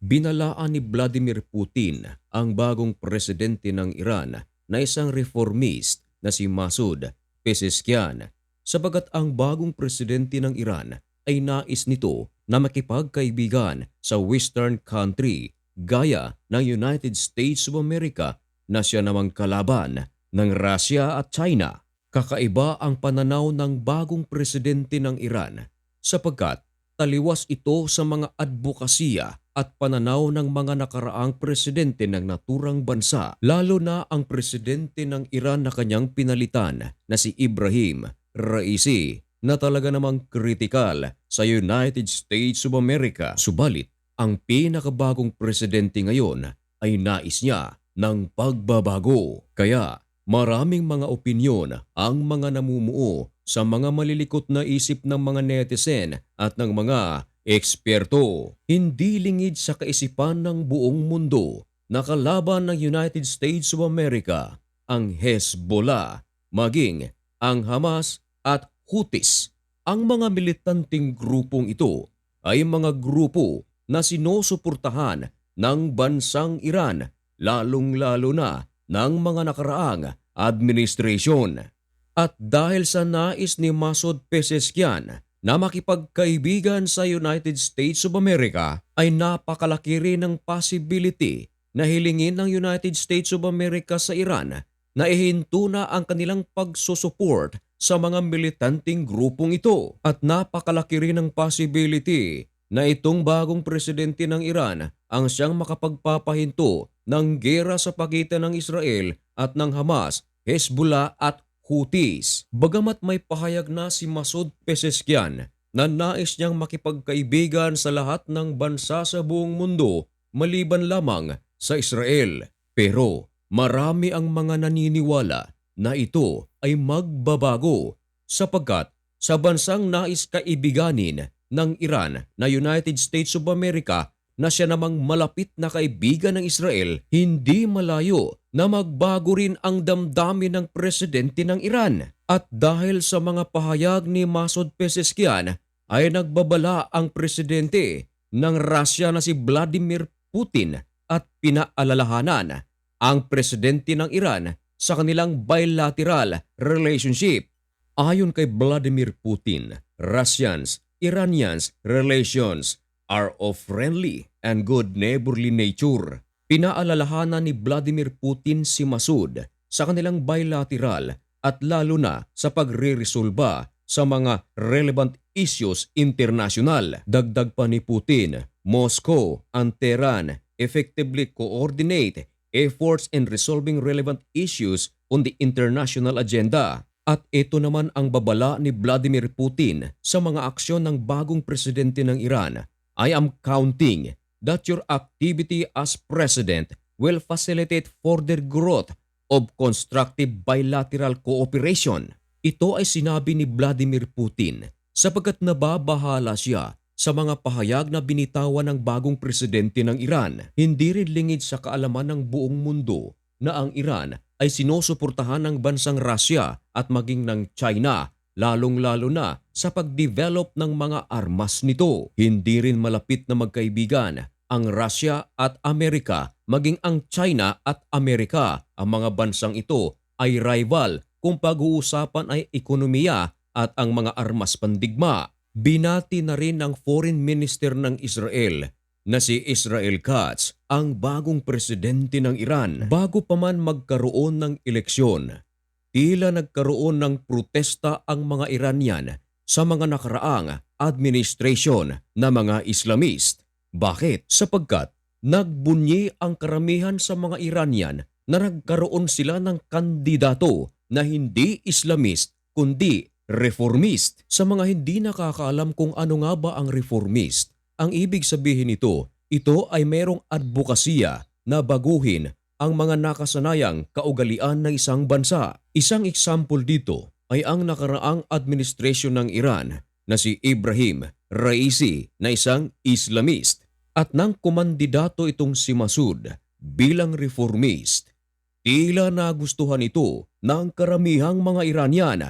Binalaan ni Vladimir Putin ang bagong presidente ng Iran na isang reformist na si Masoud Pezeshkian sabagat ang bagong presidente ng Iran ay nais nito na makipagkaibigan sa western country gaya ng United States of America na siya namang kalaban ng Russia at China. Kakaiba ang pananaw ng bagong presidente ng Iran sapagkat taliwas ito sa mga advokasya at pananaw ng mga nakaraang presidente ng naturang bansa, lalo na ang presidente ng Iran na kanyang pinalitan na si Ibrahim Raisi na talaga namang kritikal sa United States of America. Subalit, ang pinakabagong presidente ngayon ay nais niya ng pagbabago. Kaya maraming mga opinyon ang mga namumuo sa mga malilikot na isip ng mga netizen at ng mga eksperto. Hindi lingid sa kaisipan ng buong mundo na kalaban ng United States of America ang Hezbollah, maging ang Hamas at Houthis. Ang mga militanting grupong ito ay mga grupo na sinusuportahan ng bansang Iran lalong-lalo na ng mga nakaraang administrasyon. At dahil sa nais ni Masud Pezeshkian na makipagkaibigan sa United States of America ay napakalaki rin ng possibility na hilingin ng United States of America sa Iran na ihinto na ang kanilang pagsusuport sa mga militanteng grupong ito. At napakalaki rin ng possibility na itong bagong presidente ng Iran ang siyang makapagpapahinto ng gera sa pagitan ng Israel at ng Hamas, Hezbollah at Houthis. Bagamat may pahayag na si Masud Pezeshkian na nais niyang makipagkaibigan sa lahat ng bansa sa buong mundo maliban lamang sa Israel. Pero marami ang mga naniniwala na ito ay magbabago sapagkat sa bansang nais kaibiganin ng Iran na United States of America na siya namang malapit na kaibigan ng Israel, hindi malayo na magbago rin ang damdamin ng presidente ng Iran. At dahil sa mga pahayag ni Masud Pezeshkian ay nagbabala ang presidente ng Russia na si Vladimir Putin at pinaalalahanan ang presidente ng Iran sa kanilang bilateral relationship. Ayon kay Vladimir Putin, Russians-Iranians relations are of friendly and good neighborly nature. Pinaalalahanan ni Vladimir Putin si Masud sa kanilang bilateral at lalo na sa pagre-resolba sa mga relevant issues international. Dagdag pa ni Putin, Moscow and Tehran effectively coordinate efforts in resolving relevant issues on the international agenda. At ito naman ang babala ni Vladimir Putin sa mga aksyon ng bagong presidente ng Iran I am counting that your activity as president will facilitate further growth of constructive bilateral cooperation. Ito ay sinabi ni Vladimir Putin sapagkat nababahala siya sa mga pahayag na binitawan ng bagong presidente ng Iran. Hindi rin lingid sa kaalaman ng buong mundo na ang Iran ay sinusuportahan ng bansang Russia at maging ng China lalong-lalo na sa pag-develop ng mga armas nito. Hindi rin malapit na magkaibigan ang Russia at Amerika maging ang China at Amerika. Ang mga bansang ito ay rival kung pag-uusapan ay ekonomiya at ang mga armas pandigma. Binati na rin ng Foreign Minister ng Israel na si Israel Katz ang bagong presidente ng Iran bago pa man magkaroon ng eleksyon tila nagkaroon ng protesta ang mga Iranian sa mga nakaraang administrasyon na mga Islamist. Bakit? Sapagkat nagbunyi ang karamihan sa mga Iranian na nagkaroon sila ng kandidato na hindi Islamist kundi reformist. Sa mga hindi nakakaalam kung ano nga ba ang reformist, ang ibig sabihin nito, ito ay merong advokasya na baguhin ang mga nakasanayang kaugalian ng isang bansa. Isang example dito ay ang nakaraang administrasyon ng Iran na si Ibrahim Raisi na isang Islamist at nang kumandidato itong si Masud bilang reformist. Tila nagustuhan ito ng karamihang mga Iranian.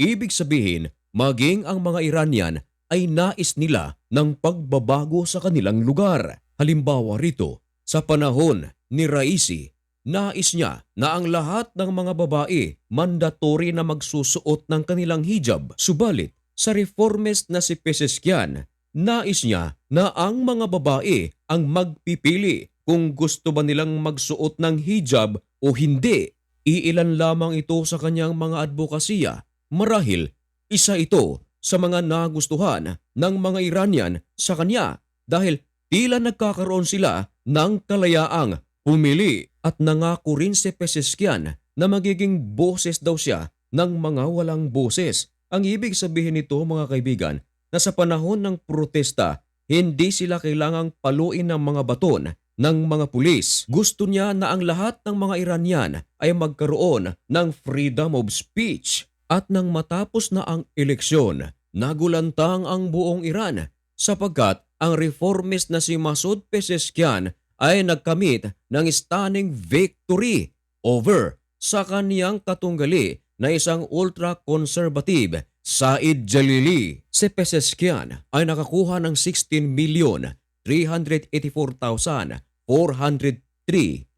Ibig sabihin, maging ang mga Iranian ay nais nila ng pagbabago sa kanilang lugar. Halimbawa rito, sa panahon ni Raisi, nais niya na ang lahat ng mga babae mandatory na magsusuot ng kanilang hijab. Subalit, sa reformist na si Peseskian, nais niya na ang mga babae ang magpipili kung gusto ba nilang magsuot ng hijab o hindi. Iilan lamang ito sa kanyang mga advokasya. Marahil, isa ito sa mga nagustuhan ng mga Iranian sa kanya dahil tila nagkakaroon sila ng kalayaang pumili at nangako rin si Peseskian na magiging boses daw siya ng mga walang boses. Ang ibig sabihin nito mga kaibigan na sa panahon ng protesta, hindi sila kailangang paluin ng mga baton ng mga pulis. Gusto niya na ang lahat ng mga Iranian ay magkaroon ng freedom of speech. At nang matapos na ang eleksyon, nagulantang ang buong Iran sapagkat ang reformist na si Masoud Pezeshkian ay nagkamit ng stunning victory over sa kaniyang katunggali na isang ultra-conservative Said Jalili. Si Pezeshkian ay nakakuha ng 16 million 384,403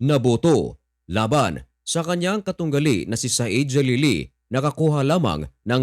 na boto laban sa kanyang katunggali na si Said Jalili nakakuha lamang ng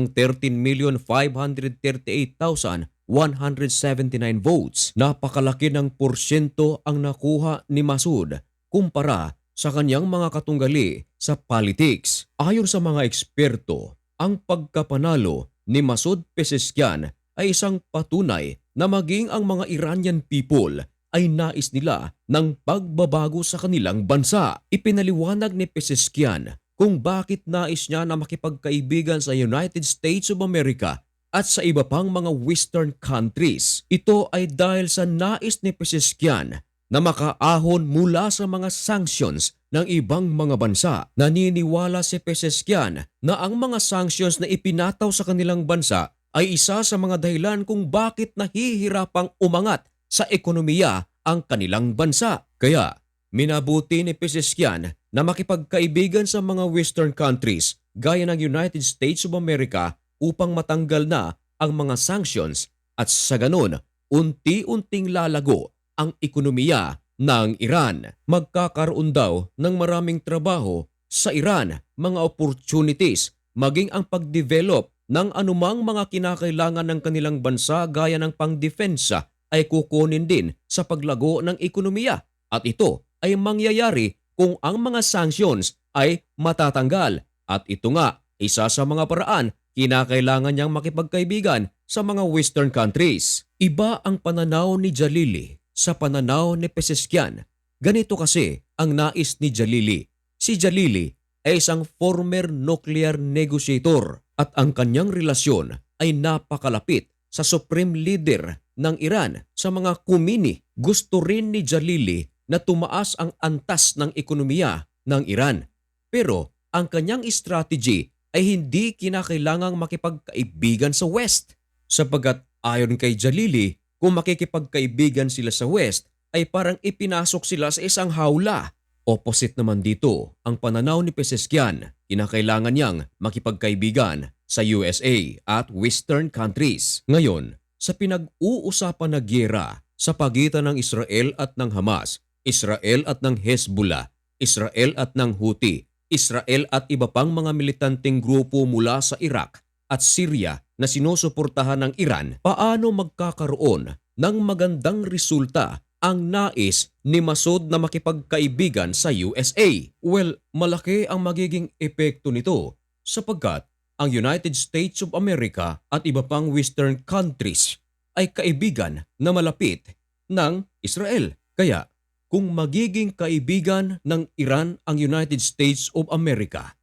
13,538,179 votes. Napakalaki ng porsyento ang nakuha ni Masud kumpara sa kanyang mga katunggali sa politics. Ayon sa mga eksperto, ang pagkapanalo ni Masud Pezeshkian ay isang patunay na maging ang mga Iranian people ay nais nila ng pagbabago sa kanilang bansa. Ipinaliwanag ni Pezeshkian kung bakit nais niya na makipagkaibigan sa United States of America at sa iba pang mga western countries. Ito ay dahil sa nais ni Pezeshkian na makaahon mula sa mga sanctions ng ibang mga bansa. Naniniwala si Pezeshkian na ang mga sanctions na ipinataw sa kanilang bansa ay isa sa mga dahilan kung bakit nahihirapang umangat sa ekonomiya ang kanilang bansa. Kaya minabuti ni Pezeshkian na makipagkaibigan sa mga western countries gaya ng United States of America upang matanggal na ang mga sanctions at sa ganun unti-unting lalago ang ekonomiya ng Iran. Magkakaroon daw ng maraming trabaho sa Iran, mga opportunities, maging ang pag-develop ng anumang mga kinakailangan ng kanilang bansa gaya ng pangdepensa ay kukunin din sa paglago ng ekonomiya. At ito ay mangyayari kung ang mga sanctions ay matatanggal. At ito nga, isa sa mga paraan kinakailangan niyang makipagkaibigan sa mga western countries. Iba ang pananaw ni Jalili sa pananaw ni Pezeshkian. Ganito kasi ang nais ni Jalili. Si Jalili ay isang former nuclear negotiator at ang kanyang relasyon ay napakalapit sa supreme leader ng Iran sa mga kumini. Gusto rin ni Jalili na tumaas ang antas ng ekonomiya ng Iran. Pero ang kanyang strategy ay hindi kinakailangang makipagkaibigan sa West sapagat ayon kay Jalili kung makikipagkaibigan sila sa West ay parang ipinasok sila sa isang hawla. Opposite naman dito ang pananaw ni Pezeshkian, kinakailangan niyang makipagkaibigan sa USA at Western countries. Ngayon, sa pinag-uusapan na gyera sa pagitan ng Israel at ng Hamas, Israel at ng Hezbollah, Israel at ng Houthi, Israel at iba pang mga militanteng grupo mula sa Iraq at Syria na sinusuportahan ng Iran, paano magkakaroon ng magandang resulta ang nais ni Masud na makipagkaibigan sa USA? Well, malaki ang magiging epekto nito sapagkat ang United States of America at iba pang western countries ay kaibigan na malapit ng Israel. Kaya kung magiging kaibigan ng Iran ang United States of America,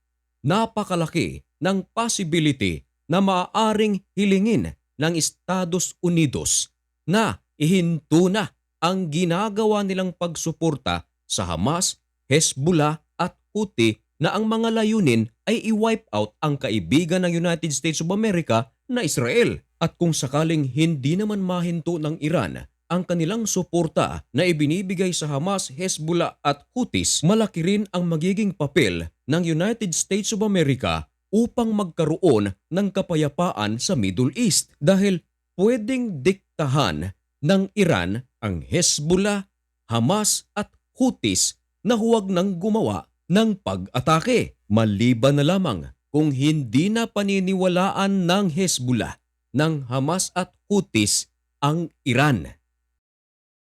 napakalaki ng possibility na maaaring hilingin ng Estados Unidos na ihinto na ang ginagawa nilang pagsuporta sa Hamas, Hezbollah at Houthi na ang mga layunin ay i-wipe out ang kaibigan ng United States of America na Israel. At kung sakaling hindi naman mahinto ng Iran ang kanilang suporta na ibinibigay sa Hamas, Hezbollah at Houthis, malaki rin ang magiging papel ng United States of America upang magkaroon ng kapayapaan sa Middle East dahil pwedeng diktahan ng Iran ang Hezbollah Hamas at Houthis na huwag nang gumawa ng pag-atake. Maliban na lamang kung hindi na paniniwalaan ng Hezbollah ng Hamas at Houthis ang Iran.